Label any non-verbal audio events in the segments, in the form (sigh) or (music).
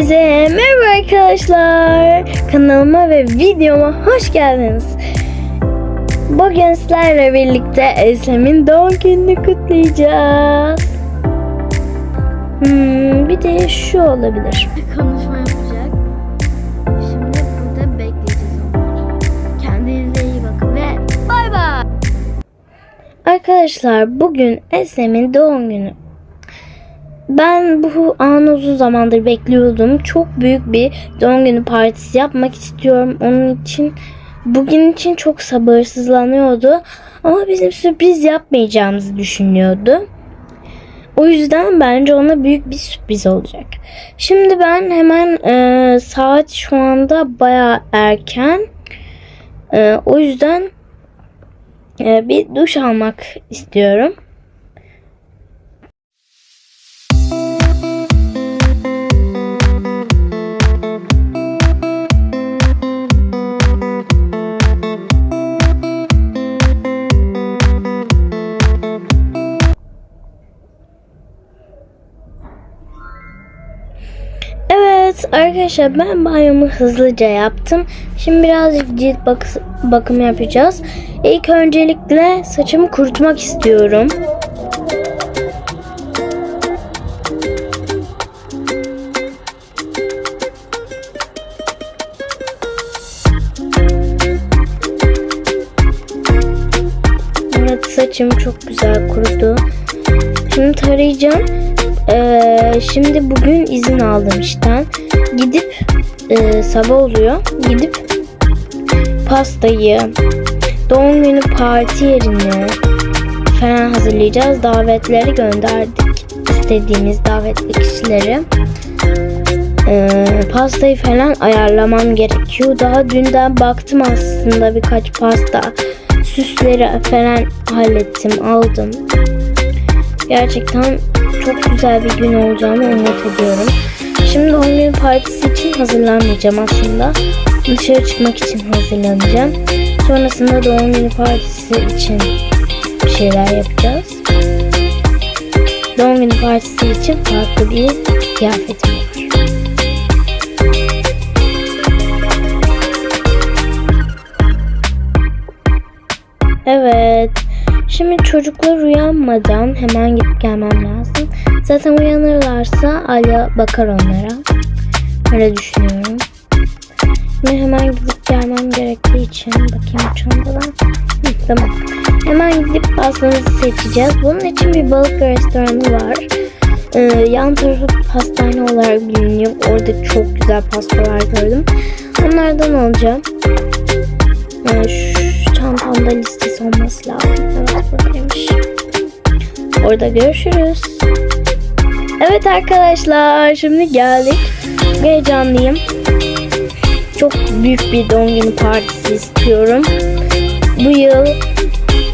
Herkese merhaba arkadaşlar. Kanalıma ve videoma hoş geldiniz. Bugün sizlerle birlikte Eslem'in doğum gününü kutlayacağız. Hmm, bir de şu olabilir. Konuşma yapacak. Şimdi burada bekleyeceğiz onları. Kendinize iyi bakın ve bay bay. Arkadaşlar bugün Eslem'in doğum günü. Ben bu anı uzun zamandır bekliyordum. Çok büyük bir doğum günü partisi yapmak istiyorum. Onun için bugün için çok sabırsızlanıyordu. Ama bizim sürpriz yapmayacağımızı düşünüyordu. O yüzden bence ona büyük bir sürpriz olacak. Şimdi ben hemen e, saat şu anda baya erken. E, o yüzden e, bir duş almak istiyorum. Arkadaşlar ben banyomu hızlıca yaptım. Şimdi birazcık cilt bak bakım yapacağız. İlk öncelikle saçımı kurutmak istiyorum. Evet saçım çok güzel kurudu. Şimdi tarayacağım. Ee, şimdi bugün izin aldım işten. Gidip e, sabah oluyor. Gidip pastayı, doğum günü parti yerini falan hazırlayacağız. Davetleri gönderdik. istediğimiz davetli kişileri. Ee, pastayı falan ayarlamam gerekiyor. Daha dünden baktım aslında birkaç pasta süsleri falan hallettim, aldım. Gerçekten çok güzel bir gün olacağını umut ediyorum. Şimdi doğum günü partisi için hazırlanmayacağım aslında. Dışarı çıkmak için hazırlanacağım. Sonrasında doğum günü partisi için bir şeyler yapacağız. Doğum günü partisi için farklı bir kıyafetim var. Evet. Şimdi çocuklar uyanmadan hemen gidip gelmem lazım. Zaten uyanırlarsa Alya bakar onlara. Öyle düşünüyorum. Şimdi hemen gidip gelmem gerektiği için bakayım çantadan. Hı, tamam. Hemen gidip pastamızı seçeceğiz. Bunun için bir balık restoranı var. Ee, yan tarafı pastane olarak biliniyor. Orada çok güzel pastalar gördüm. Onlardan alacağım. Ee, şu çantamda listesi olması lazım. Evet buradaymış. Orada görüşürüz. Evet arkadaşlar şimdi geldik. Heyecanlıyım. Çok büyük bir doğum günü partisi istiyorum. Bu yıl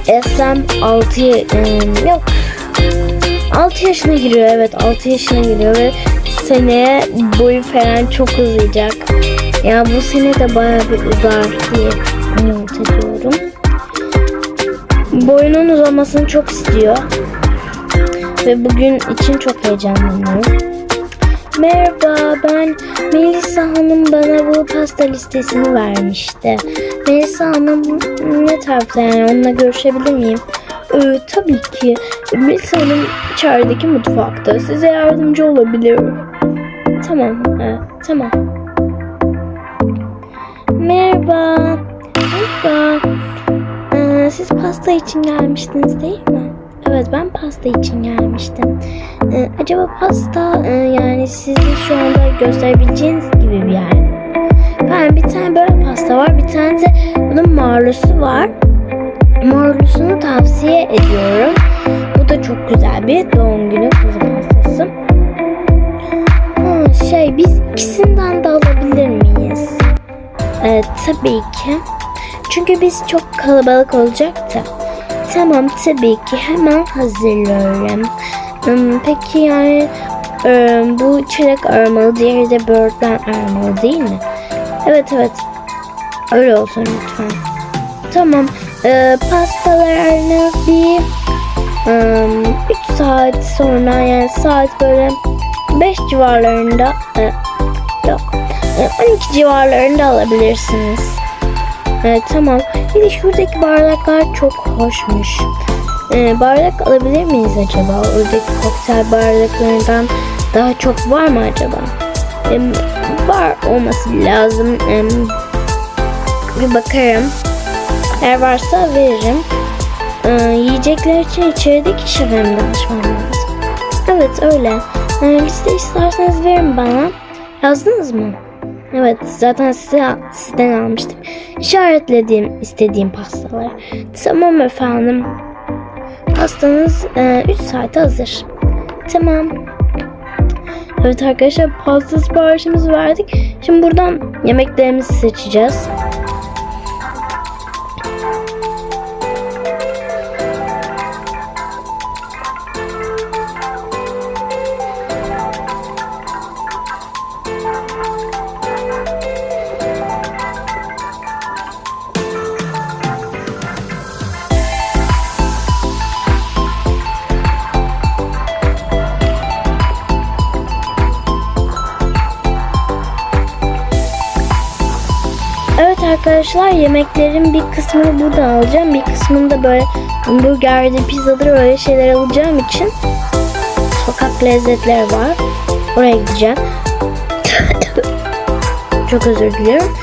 Eslem 6 yok 6 yaşına giriyor evet 6 yaşına giriyor ve seneye boyu falan çok uzayacak. Ya bu sene de bayağı bir uzar diye umut ediyorum. Boyunun uzamasını çok istiyor. Ve bugün için çok heyecanlanıyorum. Merhaba ben Melisa Hanım bana bu pasta listesini vermişti. Melisa Hanım ne tarafta yani onunla görüşebilir miyim? Ee, tabii ki. Melisa Hanım içerideki mutfakta. Size yardımcı olabilir. Tamam. e, tamam. Merhaba. Merhaba. Ee, siz pasta için gelmiştiniz değil mi? Evet ben pasta için gelmiştim. Ee, acaba pasta e, yani sizin şu anda gösterebileceğiniz gibi bir yer mi? Ben bir tane böyle pasta var. Bir tane de bunun marlusu var. Marlusunu tavsiye ediyorum. Bu da çok güzel bir doğum günü kuzu pastası. Ha, şey biz ikisinden de alabilir miyiz? Ee, tabii ki. Çünkü biz çok kalabalık olacaktı. Tamam tabii ki hemen hazırlıyorum. Hmm, peki yani e, bu çilek aromalı, diğeri de böğürtlen aromalı değil mi? Evet evet. Öyle olsun lütfen. Tamam. E, pastalarınız bir 3 saat sonra yani saat böyle 5 civarlarında e, e, 12 civarlarında alabilirsiniz. Evet tamam. Bir şuradaki bardaklar çok hoşmuş. Ee, bardak alabilir miyiz acaba? Oradaki kokteyl bardaklarından daha çok var mı acaba? Ee, var olması lazım. Ee, bir bakarım. Eğer varsa veririm. Ee, yiyecekler için içerideki mi danışmam lazım? Evet öyle. Ee, liste isterseniz verin bana. Yazdınız mı? Evet zaten size, sizden almıştım. İşaretlediğim istediğim pastalar. Tamam efendim. Pastanız 3 saate hazır. Tamam. Evet arkadaşlar pasta siparişimizi verdik. Şimdi buradan yemeklerimizi seçeceğiz. Arkadaşlar yemeklerin bir kısmını buradan alacağım. Bir kısmını da böyle hamburgerdi, pizzadır öyle şeyler alacağım için sokak lezzetleri var. Oraya gideceğim. (laughs) Çok özür diliyorum.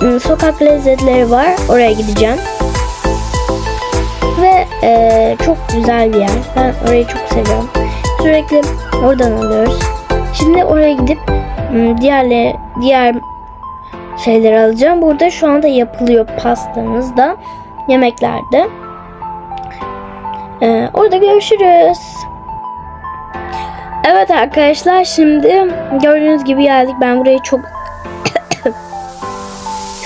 Hmm, Sokak lezzetleri var. Oraya gideceğim. Ve eee, çok güzel bir yer. Ben orayı çok seviyorum. Sürekli oradan alıyoruz. Şimdi oraya gidip hmm, diğerleri diğer şeyleri alacağım. Burada şu anda yapılıyor pastamız da yemeklerde. Ee, orada görüşürüz. Evet arkadaşlar şimdi gördüğünüz gibi geldik. Ben burayı çok (coughs)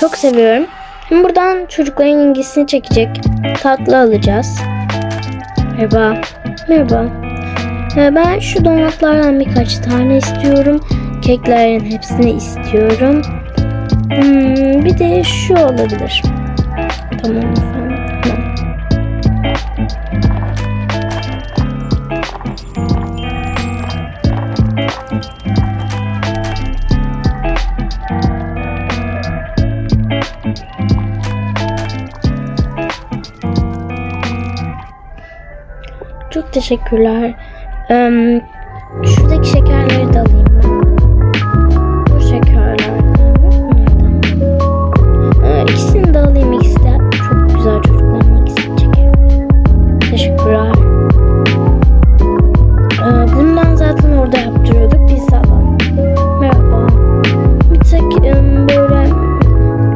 çok seviyorum. Şimdi buradan çocukların ilgisini çekecek tatlı alacağız. Merhaba. Merhaba. Ee, ben şu donatlardan birkaç tane istiyorum. Keklerin hepsini istiyorum. Hmm, bir de şu olabilir. Tamam efendim. Çok teşekkürler. Em,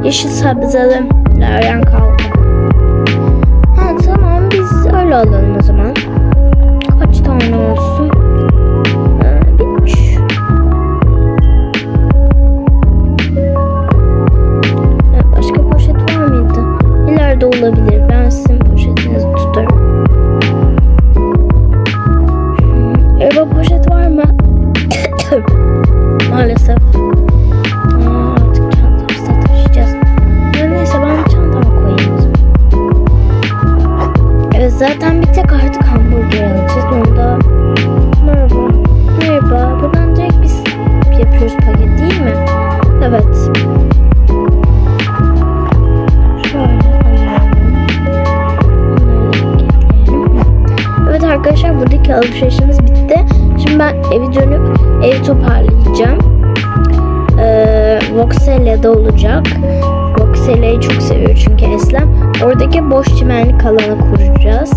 yeşil sabzelerden kaldı. Ha tamam biz öyle alalım o zaman. Kaç tane olsun? Ee, Başka poşet var mıydı? İleride olabilir. Ben sizin Evet. Evet arkadaşlar buradaki alışverişimiz bitti. Şimdi ben evi dönüp evi toparlayacağım. Ee, Voxelia'da olacak. Voxelia'yı çok seviyor çünkü Eslem. Oradaki boş çimenlik alanı kuracağız.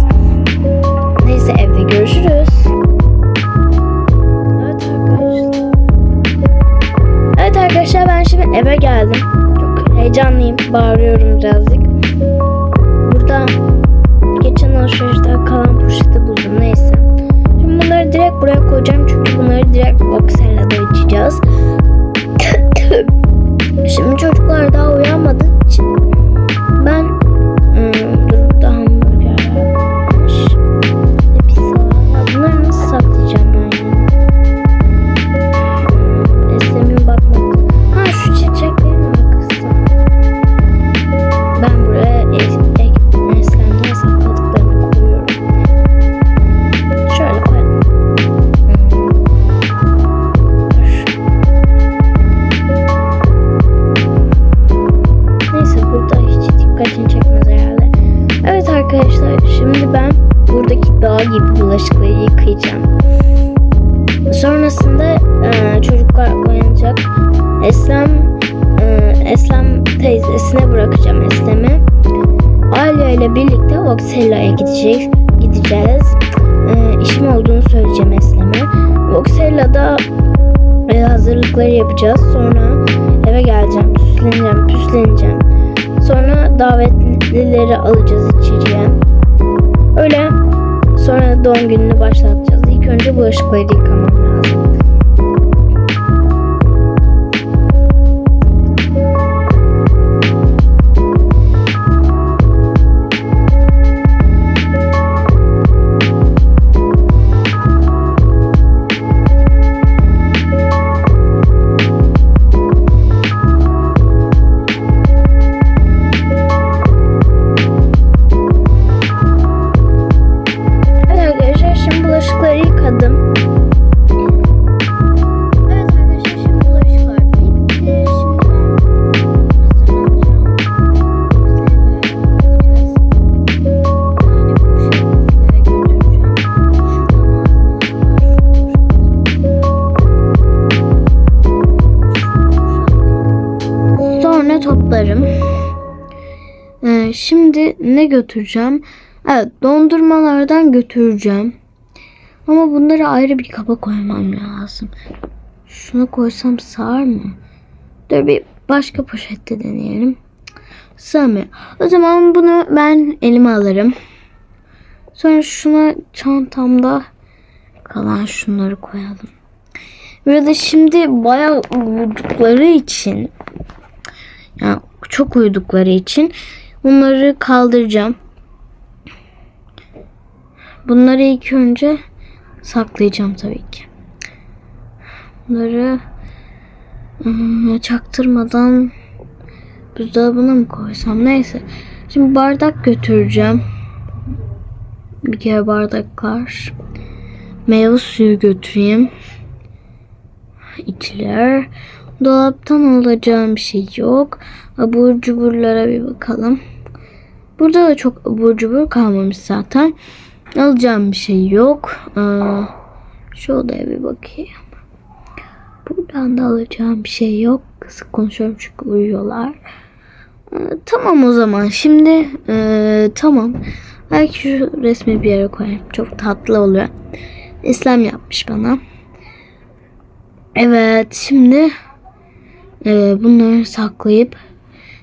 Neyse evde görüşürüz. Arkadaşlar ben şimdi eve geldim. Çok heyecanlıyım. Bağırıyorum birazcık. Burada geçen alışverişte kalan poşeti buldum. Neyse. Şimdi bunları direkt buraya koyacağım. Çünkü bunları direkt Voxelia'da içeceğiz. e, çocuklar oynayacak. Eslem e, Eslem teyzesine bırakacağım Eslem'i. Alya ile birlikte Voxella'ya gideceğiz. gideceğiz. E, işim olduğunu söyleyeceğim Eslem'e. Voxella'da e, hazırlıkları yapacağız. Sonra eve geleceğim. Süsleneceğim, püsleneceğim. Sonra davetlileri alacağız içeriye. Öyle sonra doğum gününü başlatacağız. İlk önce bulaşıkları yıkamam lazım. Götüreceğim? Evet dondurmalardan götüreceğim. Ama bunları ayrı bir kaba koymam lazım. Şuna koysam sığar mı? Dur bir başka poşette deneyelim. Sığmıyor. O zaman bunu ben elime alırım. Sonra şuna çantamda kalan şunları koyalım. Burada şimdi bayağı uyudukları için yani çok uyudukları için bunları kaldıracağım. Bunları ilk önce saklayacağım tabii ki. Bunları ıı, çaktırmadan buzdolabına mı koysam neyse. Şimdi bardak götüreceğim. Bir kere bardaklar. Meyve suyu götüreyim. İçiler. Dolaptan alacağım bir şey yok. Abur cuburlara bir bakalım. Burada da çok abur cubur kalmamış zaten. Alacağım bir şey yok. Aa, şu odaya bir bakayım. Buradan da alacağım bir şey yok. Kısık konuşuyorum çünkü uyuyorlar. Ee, tamam o zaman. Şimdi ee, tamam. Belki şu resmi bir yere koyayım. Çok tatlı oluyor. İslam yapmış bana. Evet şimdi ee, bunları saklayıp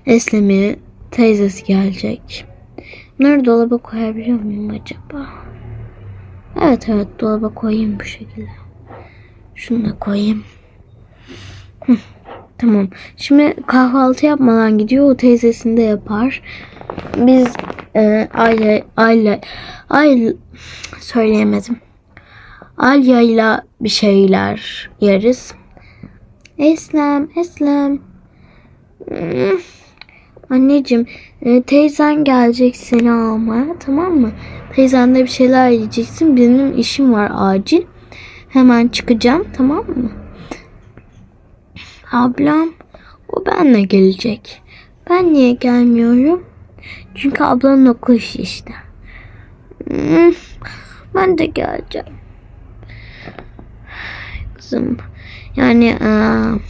Eslem'i teyzesi gelecek. Bunları dolaba koyabiliyor muyum acaba? Evet evet dolaba koyayım bu şekilde. Şunu da koyayım. Hı, tamam. Şimdi kahvaltı yapmadan gidiyor. O teyzesini de yapar. Biz e, aile aile aile söyleyemedim. Alya'yla bir şeyler yeriz. Eslem, Eslem. Hmm. Anneciğim, e, teyzen gelecek seni almaya, tamam mı? Teyzenle bir şeyler yiyeceksin. Benim işim var acil. Hemen çıkacağım, tamam mı? Ablam, o benle gelecek. Ben niye gelmiyorum? Çünkü ablanın okul işi işte. Hmm, Ben de geleceğim. Kızım, yani eee,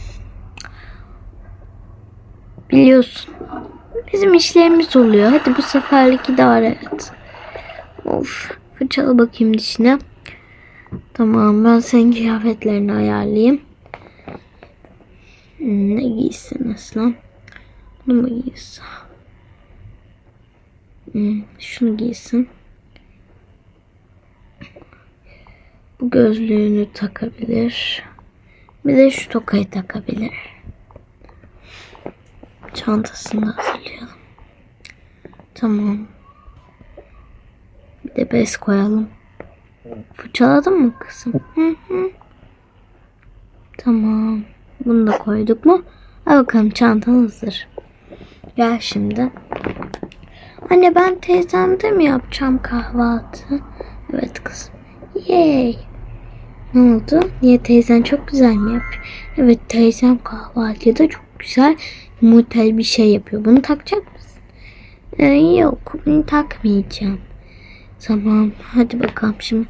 biliyorsun bizim işlerimiz oluyor. Hadi bu seferlik idare et. Of fırçala bakayım dişine. Tamam ben senin kıyafetlerini ayarlayayım. Hmm, Ne giysin aslan? Bunu mu giysin? Hmm, şunu giysin. Bu gözlüğünü takabilir. Bir de şu tokayı takabilir. Çantasını da hazırlayalım. Tamam. Bir de bez koyalım. Fırçaladın mı kızım? Hı hı. Tamam. Bunu da koyduk mu? Al bakalım çantan hazır. Gel şimdi. Anne ben teyzemde mi yapacağım kahvaltı? Evet kızım. Yay. Ne oldu? Niye teyzen çok güzel mi yapıyor? Evet teyzem kahvaltıda çok güzel yumurtalı bir şey yapıyor. Bunu takacak mısın? Ee, yok bunu takmayacağım. Tamam hadi bakalım şimdi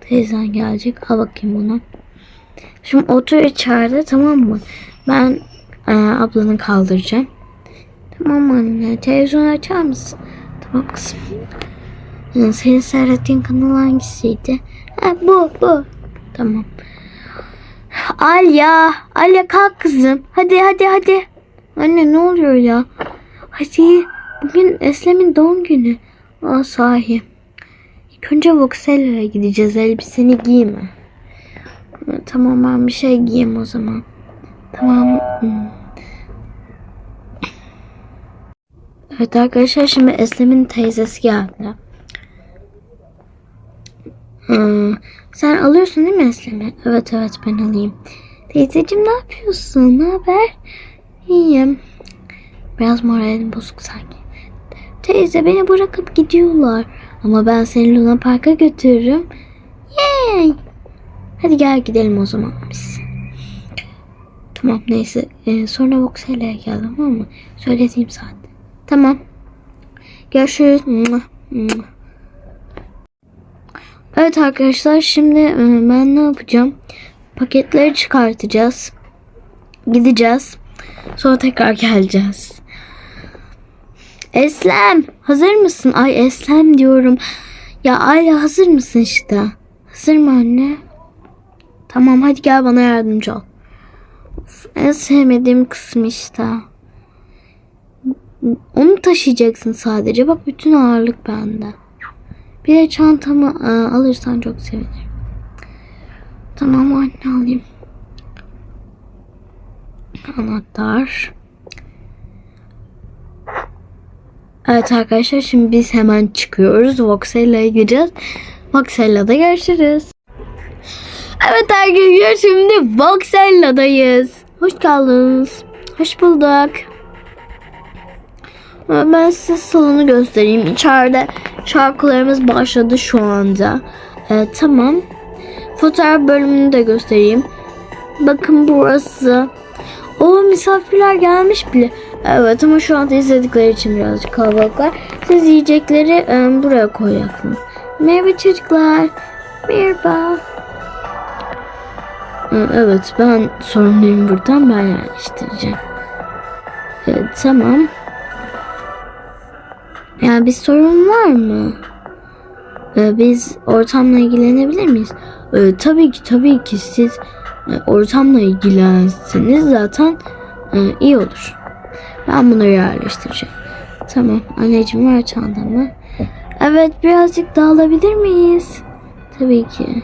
teyzen gelecek. Al bakayım bunu. Şimdi otur içeride tamam mı? Ben e, ablanı kaldıracağım. Tamam anne televizyon açar mısın? Tamam kızım. Ee, Senin seyrettiğin kanal hangisiydi? Ha, bu bu. Tamam. Alya. Alya kalk kızım. Hadi hadi hadi. Anne ne oluyor ya? Hadi. Bugün Eslem'in doğum günü. Aa sahi. İlk önce Voxella'ya gideceğiz. Elbiseni giyme. Tamam ben bir şey giyeyim o zaman. Tamam. Evet arkadaşlar şimdi Eslem'in teyzesi geldi. Hmm, sen alıyorsun değil mi Eslem'i? Evet evet ben alayım. Teyzeciğim ne yapıyorsun? Ne haber? İyiyim. Biraz moralim bozuk sanki. Teyze beni bırakıp gidiyorlar. Ama ben seni Luna Park'a götürürüm. Yay! Hadi gel gidelim o zaman biz. Tamam neyse. Ee, sonra Voxella'ya geldim ama mı? Söylediğim saatte. Tamam. Görüşürüz. Evet arkadaşlar şimdi e, ben ne yapacağım? Paketleri çıkartacağız. Gideceğiz. Sonra tekrar geleceğiz. Eslem hazır mısın? Ay Eslem diyorum. Ya Ayla hazır mısın işte? Hazır mı anne? Tamam hadi gel bana yardımcı ol. Of, en sevmediğim kısım işte. Onu taşıyacaksın sadece. Bak bütün ağırlık bende. Bir de çantamı e, alırsan çok sevinirim. Tamam anne alayım. Anahtar. Evet arkadaşlar şimdi biz hemen çıkıyoruz. Voxella'ya gideceğiz. Voxella'da görüşürüz. Evet arkadaşlar şimdi Voxella'dayız. Hoş geldiniz. Hoş bulduk. Ben size salonu göstereyim. İçeride şarkılarımız başladı şu anda. Ee, tamam. Fotoğraf bölümünü de göstereyim. Bakın burası. O misafirler gelmiş bile. Evet ama şu anda izledikleri için birazcık kalabalıklar. Siz yiyecekleri e, buraya koyacaksınız. Merhaba çocuklar. Merhaba. Ee, Evet ben sorumluyum buradan. Ben yerleştireceğim. Evet, tamam. Yani bir sorun var mı? Ee, biz ortamla ilgilenebilir miyiz? Ee, tabii ki tabii ki siz e, ortamla ilgilenseniz zaten e, iyi olur. Ben bunları yerleştireceğim. Tamam anneciğim ver çantamı. Evet birazcık dağılabilir miyiz? Tabii ki.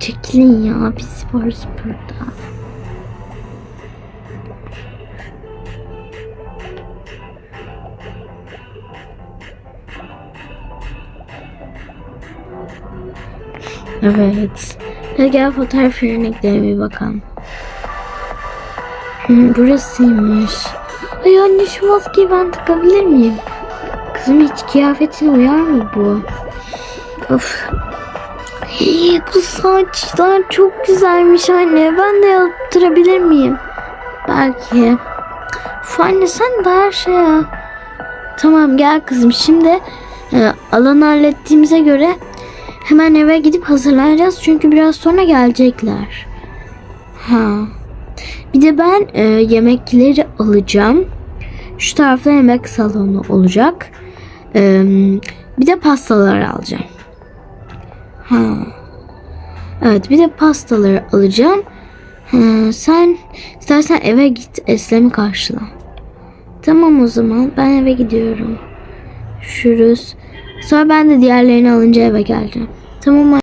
Çekilin ya biz varız burada. Evet. Hadi gel fotoğraf gidelim bir bakalım. Hı, burasıymış. Ay anne şu maskeyi ben takabilir miyim? Kızım hiç kıyafetine uyar mı bu? Of. Hii, bu saçlar çok güzelmiş anne. Ben de yaptırabilir miyim? Belki. Of anne sen de her şeye. Tamam gel kızım. Şimdi e, alanı hallettiğimize göre hemen eve gidip hazırlanacağız. Çünkü biraz sonra gelecekler. Ha. Bir de ben e, yemekleri alacağım. Şu tarafta yemek salonu olacak. E, bir de pastaları alacağım. Ha. Evet bir de pastaları alacağım. Ha, sen istersen eve git Eslem'i karşıla. Tamam o zaman ben eve gidiyorum. Görüşürüz. Sonra ben de diğerlerini alınca eve geleceğim. Tamam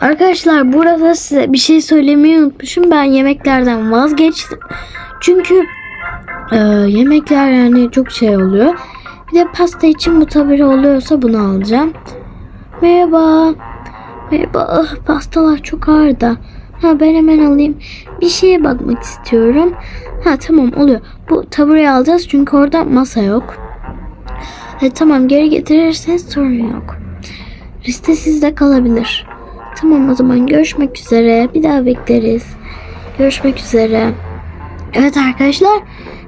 Arkadaşlar burada size bir şey söylemeyi unutmuşum. Ben yemeklerden vazgeçtim. Çünkü e, yemekler yani çok şey oluyor. Bir de pasta için bu tabiri oluyorsa bunu alacağım. Merhaba. Merhaba. Ah, pastalar çok ağır da. Ha ben hemen alayım. Bir şeye bakmak istiyorum. Ha tamam oluyor. Bu tabureyi alacağız çünkü orada masa yok. E, tamam geri getirirseniz sorun yok. Liste sizde kalabilir. Tamam o zaman görüşmek üzere. Bir daha bekleriz. Görüşmek üzere. Evet arkadaşlar.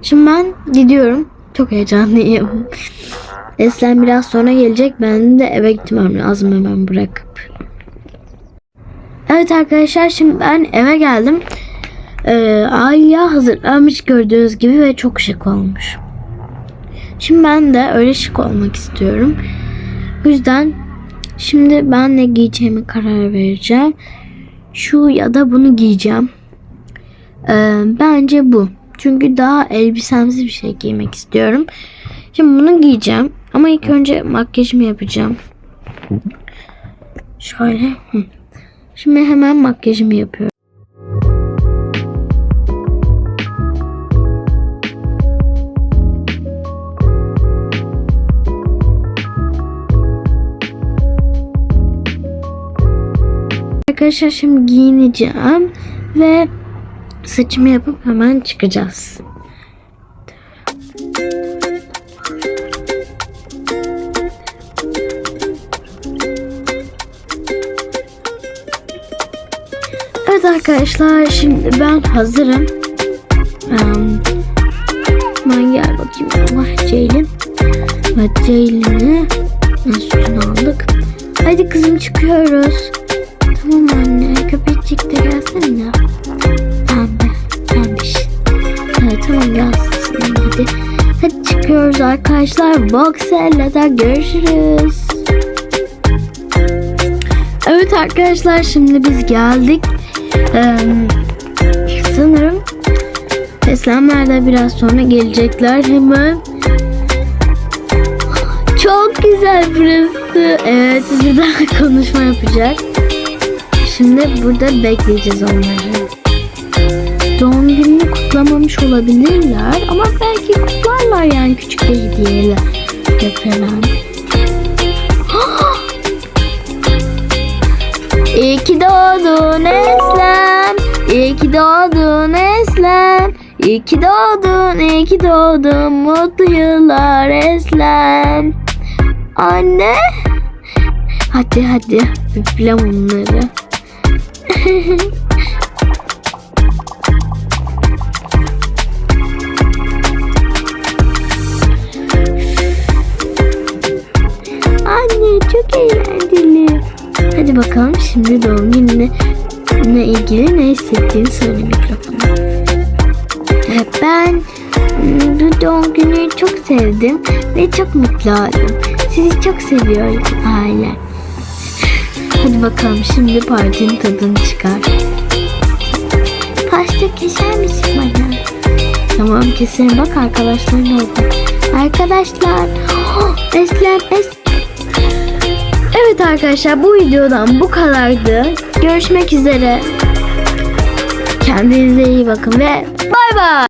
Şimdi ben gidiyorum. Çok heyecanlıyım. (laughs) Eslem biraz sonra gelecek. Ben de eve gitmem lazım hemen bırakıp. Evet arkadaşlar şimdi ben eve geldim. Ee, Alya hazırlanmış gördüğünüz gibi ve çok şık olmuş. Şimdi ben de öyle şık olmak istiyorum. Bu yüzden şimdi ben ne giyeceğimi karar vereceğim. Şu ya da bunu giyeceğim. Ee, bence bu. Çünkü daha elbisemsi bir şey giymek istiyorum. Şimdi bunu giyeceğim. Ama ilk önce makyajımı yapacağım. Şöyle. Şimdi hemen makyajımı yapıyorum. Arkadaşlar şimdi giyineceğim ve saçımı yapıp hemen çıkacağız. Evet arkadaşlar şimdi ben hazırım. Um, ben gel bakayım. Allah Ceylin. Ceylin'i sütünü aldık. Hadi kızım çıkıyoruz. Arkadaşlar. Boxer'la görüşürüz. Evet arkadaşlar şimdi biz geldik. Ee, sanırım Teslamlar da biraz sonra gelecekler hemen. Çok güzel burası. Evet burada (laughs) konuşma yapacak. Şimdi burada bekleyeceğiz onları. Doğum gününü kutlamamış olabilirler ama belki kutlarlar yani küçük bir hediyeyle falan. (gasps) İyi ki doğdun Eslem. İyi ki doğdun Eslem. İyi ki doğdun, iyi ki doğdun. Mutlu yıllar Eslem. Anne. Hadi hadi üflem onları. (laughs) şimdi doğum gününe ne ilgili ne hissettiğini söyle mikrofona. Ben bu doğum günü çok sevdim ve çok mutlu oldum. Sizi çok seviyorum aile. Hadi bakalım şimdi partinin tadını çıkar. Pasta keser misin bana? Tamam keserim bak arkadaşlar ne oldu? Arkadaşlar (gasps) oh, Eslem es Evet arkadaşlar bu videodan bu kadardı. Görüşmek üzere. Kendinize iyi bakın ve bay bay.